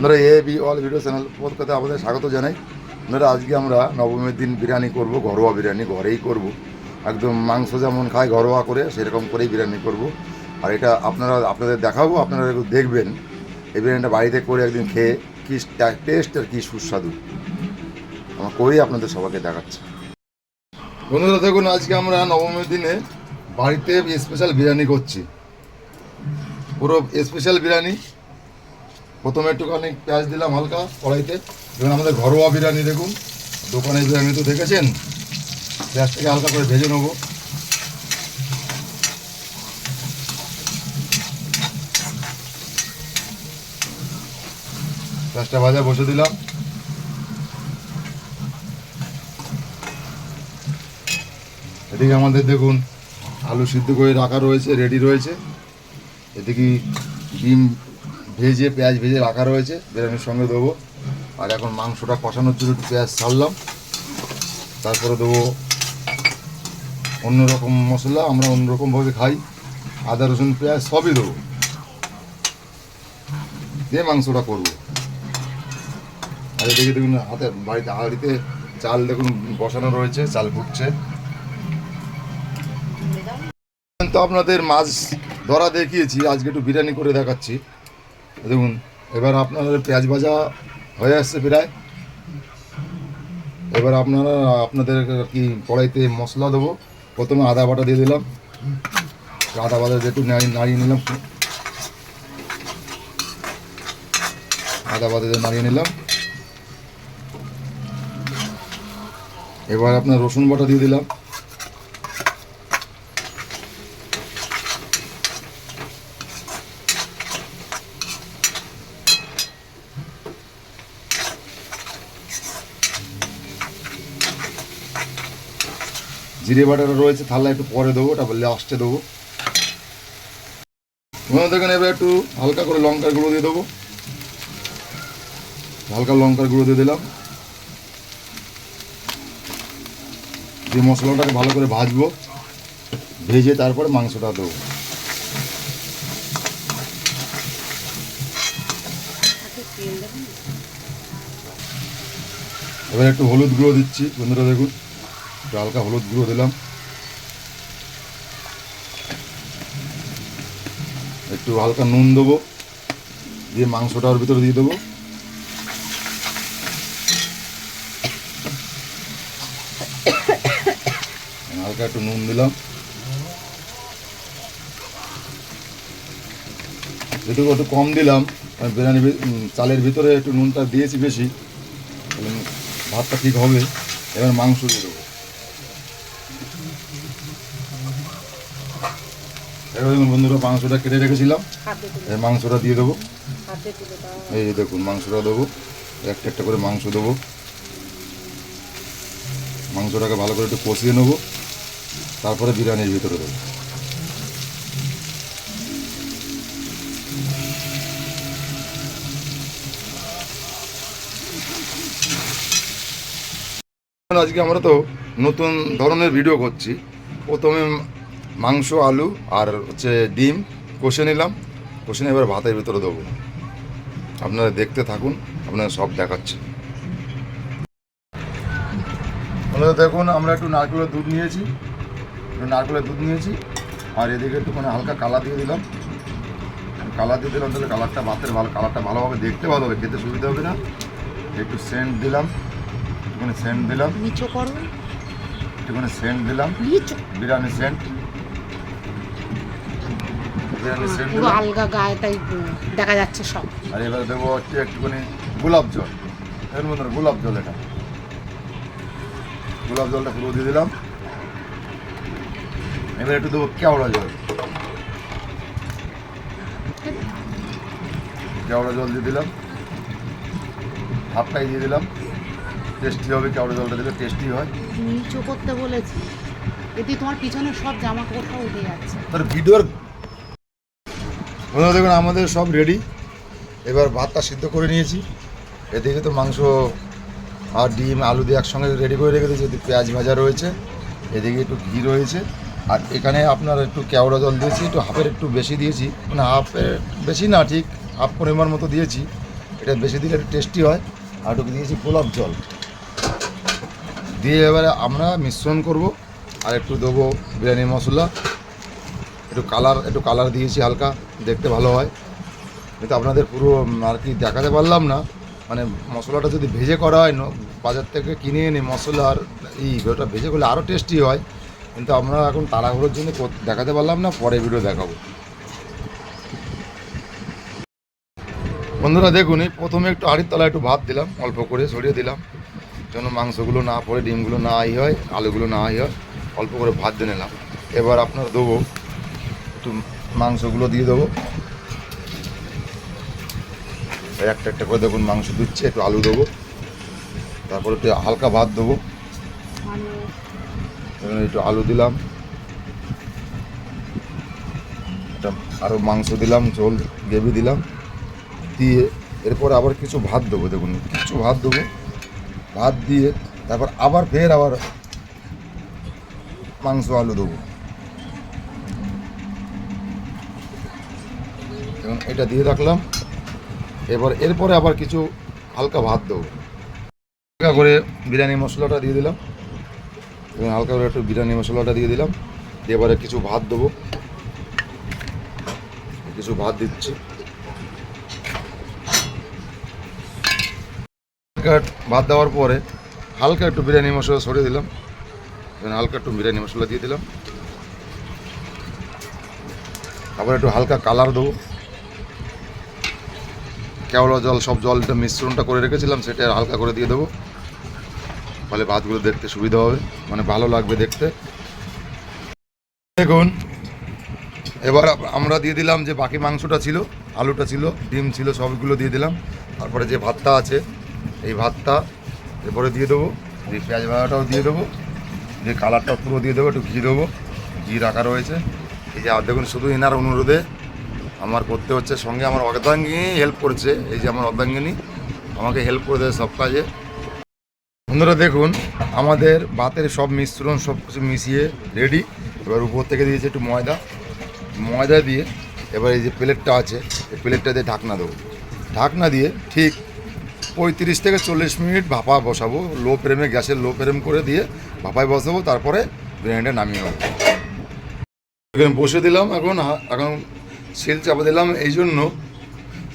আপনারা A, B all video channel পক্ষতে আপনাদের স্বাগত জানাই। আপনারা আজকে আমরা নবমীর দিন বিরিয়ানি করব, ঘরোয়া বিরিয়ানি ঘরেই করব। একদম মাংস যেমন খায় ঘরোয়া করে, সেরকম করেই বিরিয়ানি করব। আর এটা আপনারা, আপনাদের দেখাবো, আপনারা একটু দেখবেন। এই বিরিয়ানিটা বাড়িতে করে একদিন খেয়ে কী টেস্ট আর কী সুস্বাদু। আমার করেই আপনাদের সবাইকে দেখাচ্ছে। বন্ধুরা, দেখুন, আজকে আমরা নবমীর দিনে বাড়িতে স্পেশাল বিরিয়ানি করছি। পুরো স্পেশাল বিরিয়ানি। প্রথমে একটুখানি পেঁয়াজ দিলাম হালকা কড়াইতে। দেখুন আমাদের ঘরোয়া বিরিয়ানি দেখুন। দোকানের বিরিয়ানি তো দেখেছেন, পেঁয়াজটাকে হালকা করে ভেজে নেব। পেঁয়াজটা ভাজা বসে দিলাম। এদিকে আমাদের দেখুন, আলু সিদ্ধ করে রাখা রয়েছে রেডি রয়েছে। এদিকে ডিম ভেজে পেঁয়াজ ভেজে রাখা রয়েছে বিরিয়ানির সঙ্গে দেবো। আর এখন মাংসটা কষানোর জন্য একটু পেঁয়াজ ছাড়লাম। তারপরে দেবো অন্যরকম মশলা, আমরা অন্যরকমভাবে খাই। আদা, রসুন, পেঁয়াজ সবই দেবো। দিয়ে মাংসটা করব। আর এদিকে দেখুন হাতে, বাড়িতে হাড়িতে চাল দেখুন বসানো রয়েছে, চাল ফুটছে। তো আপনাদের মাছ ধরা দেখিয়েছি, আজকে একটু বিরিয়ানি করে দেখাচ্ছি। দেখুন, এবার আপনাদের পেঁয়াজ ভাজা হয়ে আসছে প্রায়। এবার আপনারা আপনাদের কি কড়াইতে মশলা দেবো? প্রথমে আদা বাটা দিয়ে দিলাম। আদা বাটা একটু নাড়িয়ে নিলাম। আদা বাটা দিয়ে নাড়িয়ে নিলাম। এবার আপনার রসুন বাটা দিয়ে দিলাম। জিরে বাটাটা রয়েছে, থালা একটু পরে দেবো ওটা লাস্টে দেবো। ওখানে দেখেন এবার একটু হালকা করে লঙ্কার গুঁড়ো দিয়ে দেবো। হালকা লঙ্কার গুঁড়ো দিয়ে দিলাম। দিয়ে মশলাটাকে ভালো করে ভাজবো, ভেজে তারপরে মাংসটা দেবো। এবার একটু হলুদ গুঁড়ো দিচ্ছি, বন্ধুরা দেখুন। একটু হালকা হলুদ গুঁড়ো দিলাম। একটু হালকা নুন দেবো, দিয়ে মাংসটা ওর ভিতরে দিয়ে দেবো। হালকা একটু নুন দিলাম। যেটুকু একটু কম দিলাম বিরিয়ানি চালের ভিতরে একটু নুনটা দিয়েছি বেশি ভাতটা ঠিক হবে। এবার মাংস দিয়ে দেবো। এবার দেখুন বন্ধুরা মাংসটা কেটে রেখেছিলাম। এই মাংসটা দিয়ে দেবো। এই যে দেখুন মাংসটা দেবো। একটা একটা করে মাংস দেবো। মাংসটাকে ভালো করে একটু কষিয়ে নেব। তারপরে বিরিয়ানির ভিতরে দেবো। আজকে আমরা তো নতুন ধরনের ভিডিও করছি। প্রথমে মাংস আলু আর হচ্ছে ডিম কষে নিলাম। কষে নিয়ে এবার ভাতের ভিতরে দেবো। আপনারা দেখতে থাকুন আপনারা সব দেখাচ্ছে। আপনারা দেখুন আমরা একটু নারকেলের দুধ নিয়েছি। একটু নারকেলের দুধ নিয়েছি। আর এদিকে একটুখানি হালকা কালার দিয়ে দিলাম। কালার দিয়ে দিলাম তাহলে কালারটা ভাতের ভালো কালারটা ভালোভাবে দেখতে ভালো হবে খেতে সুবিধা হবে না। একটু সেন্ট দিলাম একটুখানি সেন্ট দিলাম। একটুখানি সেন্ট দিলাম। বিরিয়ানি সেন্ট। পুরো আলগা গায়ে তাই দেখা যাচ্ছে সব। আর এবার দেবো হচ্ছে একটুখানি গোলাপ জল। এর মধ্যে গোলাপ জল এটা। গোলাপ জলটা পুরো দিয়ে দিলাম। এবার একটু দেবো কেওড়া জল। কেওড়া জল দিয়ে দিলাম। হাফটাই দিয়ে দিলাম। টেস্টি হবে কেওড়া জলটা দিলে টেস্টি হয়। নিচু করতে বলেছি। এতে তোমার পিছনে সব জামা কাপড় উঠে যাচ্ছে। তার ভিডিওর বন্ধুরা দেখুন, আমাদের সব রেডি এবার ভাতটা সিদ্ধ করে নিয়েছি। এদিকে তো মাংস আর ডিম, আলু দিয়ে একসঙ্গে রেডি করে রেখে দিয়েছি। পেঁয়াজ ভাজা রয়েছে। এদিকে একটু ঘি রয়েছে। আর এখানে আপনার একটু কেওড়া জল দিয়েছি, একটু হাফের একটু বেশি দিয়েছি। মানে হাফের বেশি না, ঠিক হাফ পরিমাণ মতো দিয়েছি। এটা বেশি দিলে একটু টেস্টি হয়। আর একটু দিয়েছি গোলাপ জল। দিয়ে এবারে আমরা মিশ্রণ করব। আর একটু দেবো বিরিয়ানি মশলা। একটু কালার একটু কালার দিয়েছি হালকা, দেখতে ভালো হয়। কিন্তু আপনাদের পুরো আর কি দেখাতে পারলাম না। মানে মশলাটা যদি ভেজে করা হয় বাজার থেকে কিনে এনে মশলা আর এই ওটা ভেজে করলে আরও টেস্টি হয়। কিন্তু আমরা এখন তাড়াহুড়োর জন্য দেখাতে পারলাম না, পরে ভিডিও দেখাবো। বন্ধুরা, দেখুন, এই প্রথমে একটু হাড়ির তলায় একটু ভাত দিলাম, অল্প করে সরিয়ে দিলাম। যেন মাংসগুলো না পড়ে, ডিমগুলো না ই হয়, আলুগুলো না ই হয়, অল্প করে ভাত দিয়ে নিলাম। এবার আপনার দেবো একটু মাংসগুলো দিয়ে দেবো। একটা একটা করে দেখুন মাংস দিচ্ছে, একটু আলু দেবো। তারপরে একটু হালকা ভাত দেবো। একটু আলু দিলাম। একটা আরও মাংস দিলাম, ঝোল, গ্রেভি দিলাম। দিয়ে এরপর আবার কিছু ভাত দেবো, দেখুন। কিছু ভাত দেবো। ভাত দিয়ে তারপর আবার ফের আবার মাংস, আলু দেবো এবং এটা দিয়ে রাখলাম। এবার এরপরে আবার কিছু হালকা ভাত দেবো। হালকা করে বিরিয়ানি মশলাটা দিয়ে দিলাম। এবং হালকা করে একটু বিরিয়ানি মশলাটা দিয়ে দিলাম। এবারে কিছু ভাত দেবো। কিছু ভাত দিচ্ছি। ভাত দেওয়ার পরে হালকা একটু বিরিয়ানি মশলা সরিয়ে দিলাম। এবং হালকা একটু বিরিয়ানি মশলা দিয়ে দিলাম। আবার একটু হালকা কালার দেবো। কেওড়া জল, সব জলটা মিশ্রণটা করে রেখেছিলাম, সেটা হালকা করে দিয়ে দেবো। ফলে ভাতগুলো দেখতে সুবিধা হবে মানে ভালো লাগবে দেখতে। দেখুন, এবার আমরা দিয়ে দিলাম যে বাকি মাংসটা ছিল, আলুটা ছিল, ডিম ছিল, সবগুলো দিয়ে দিলাম। তারপরে যে ভাতটা আছে, এই ভাতটা এরপরে দিয়ে দেবো এই পেঁয়াজ ভাজাটাও দিয়ে দেবো, যে কালারটা পুরো দিয়ে দেবো, একটু ঘি দেবো। ঘি রাখা রয়েছে। এই যে দেখুন, শুধু এনার অনুরোধে আমার করতে হচ্ছে সঙ্গে আমার অর্ধাঙ্গিনী হেল্প করছে, এই যে আমার অর্ধাঙ্গিনী আমাকে হেল্প করে দেয় সব কাজে। বন্ধুরা দেখুন, আমাদের ভাতের সব মিশ্রণ সব কিছু মিশিয়ে রেডি এবার উপর থেকে দিয়েছে একটু ময়দা। ময়দা দিয়ে এবার এই যে প্লেটটা আছে, এই প্লেটটা দিয়ে ঢাকনা দেবো। ঢাকনা দিয়ে ঠিক পঁয়ত্রিশ থেকে চল্লিশ মিনিট ভাপা বসাবো লো ফ্লেমে গ্যাসের লো ফ্লেম করে দিয়ে ভাপায় বসাবো, তারপরে বিরিয়ানিটা নামিয়ে নেব। বসে দিলাম, এখন এখন সেল চাপা দিলাম এই জন্য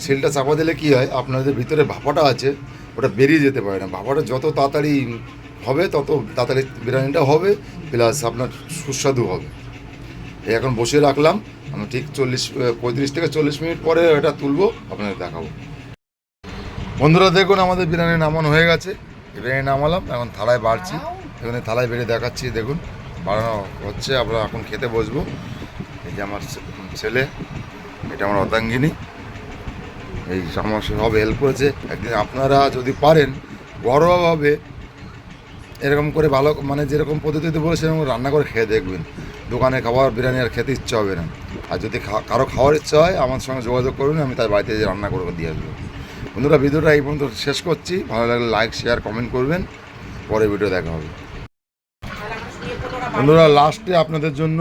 সেলটা চাপা দিলে কী হয়, আপনাদের ভিতরে ভাপাটা আছে, ওটা বেরিয়ে যেতে পারে না। ভাপাটা যত তাড়াতাড়ি হবে, তত তাড়াতাড়ি বিরিয়ানিটা হবে, প্লাস আপনার সুস্বাদু হবে। এই এখন বসে রাখলাম আমি ঠিক চল্লিশ পঁয়ত্রিশ থেকে চল্লিশ মিনিট পরে এটা তুলবো, আপনাদের দেখাবো। বন্ধুরা, দেখুন আমাদের বিরিয়ানি নামানো হয়ে গেছে। বিরিয়ানি নামালাম, এখন থালায় বাড়ছি। এখানে থালায় বেড়ে দেখাচ্ছি, দেখুন। বাড়ানো হচ্ছে, আমরা এখন খেতে বসবো। এই যে আমার ছেলে। এটা আমার অর্ধাঙ্গিনী এই আমার সব হেল্প করেছে। একদিন আপনারা যদি পারেন, ঘরোয়াভাবে এরকম করে ভালো মানে যেরকম পদ্ধতিতে বলে সেরকম রান্না করে খেয়ে দেখবেন। দোকানে খাবার, বিরিয়ানি আর খেতে ইচ্ছা হবে না। আর যদি কারও খাওয়ার ইচ্ছা হয়, আমার সঙ্গে যোগাযোগ করুন, আমি তার বাড়িতে যে রান্না করে দিয়ে আসব। বন্ধুরা, ভিডিওটা এই পর্যন্ত শেষ করছি। ভালো লাগলে লাইক শেয়ার কমেন্ট করবেন। পরে ভিডিও দেখা হবে। বন্ধুরা লাস্টে আপনাদের জন্য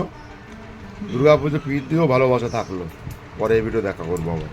দুর্গা পুজো প্রীতিও ভালোবাসা থাকল। পরে ভিডিও দেখা করব আবার